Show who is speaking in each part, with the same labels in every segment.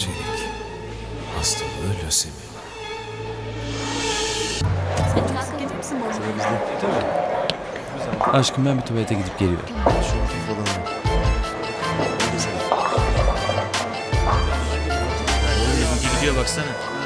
Speaker 1: Çelik. Hastalığı lösemi.
Speaker 2: Sen gelir misin?
Speaker 1: Aşkım ben bir tuvalete gidip geliyorum.
Speaker 3: Oğlum
Speaker 4: gidiyor baksana.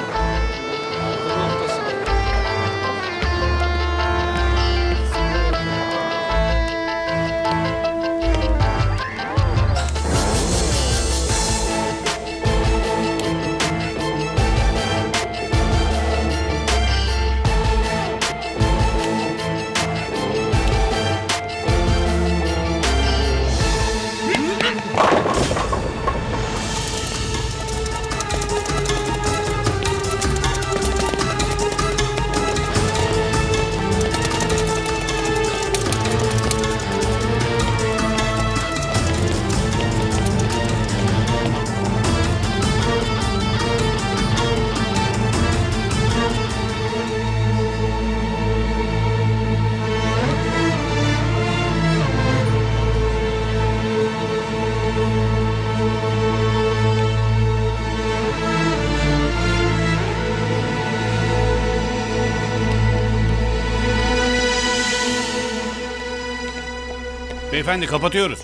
Speaker 5: Beyefendi kapatıyoruz.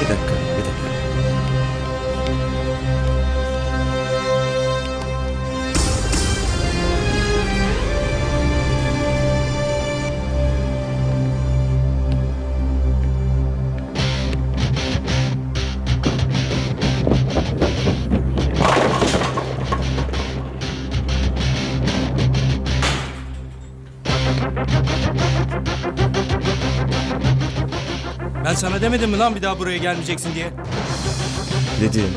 Speaker 3: Bir dakika,
Speaker 6: Ben sana demedim
Speaker 7: mi lan bir
Speaker 6: daha
Speaker 7: buraya
Speaker 6: gelmeyeceksin
Speaker 7: diye?
Speaker 3: Dedim.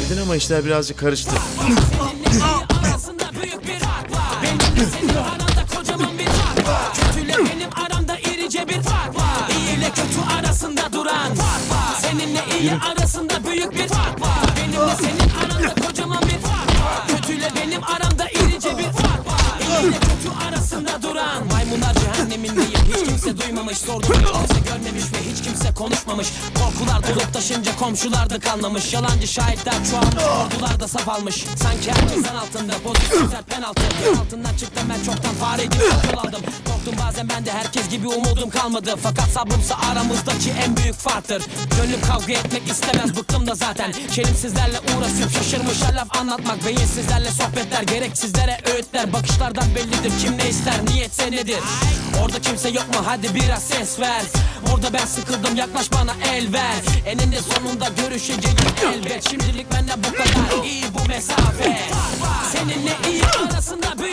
Speaker 3: Dedin ama işler birazcık karıştı.
Speaker 8: arasında büyük bir fark var. Benimle senin aranda kocaman bir fark var. Kötüyle benim aramda irice bir fark var. İyi ile kötü arasında duran fark var. Seninle iyi arasında büyük bir fark var. Benimle senin aranda kocaman bir fark var. Kötüyle benim aramda irice bir fark var. İyi ile kötü arasında duran maymunlar cehennemindeyim. Hiç kimse duymamış sordum konuşmamış. Korkular dolup taşınca komşular da kanlamış. Yalancı şahitler çoğalmış ordular da saf almış. Sanki herkes altında pozisyonel penaltı. Altından çıktım ben çoktan fare gibi yol Korktum bazen ben de herkes gibi umudum kalmadı. Fakat sabrımsa aramızdaki en büyük farktır. Gönlüm kavga etmek istemez bıktım da zaten. Şerimsizlerle uğraşıp şaşırmış laf anlatmak. Beyinsizlerle sohbetler gereksizlere öğütler. Bakışlardan bellidir kim ne ister niyetse nedir. Orada kimse yok mu hadi biraz ses ver. Orada ben sıkıldım yaklaş bana el ver. Eninde sonunda görüşeceğiz elbet. Şimdilik benden bu kadar iyi bu mesafe. Seninle iyi arasında büyük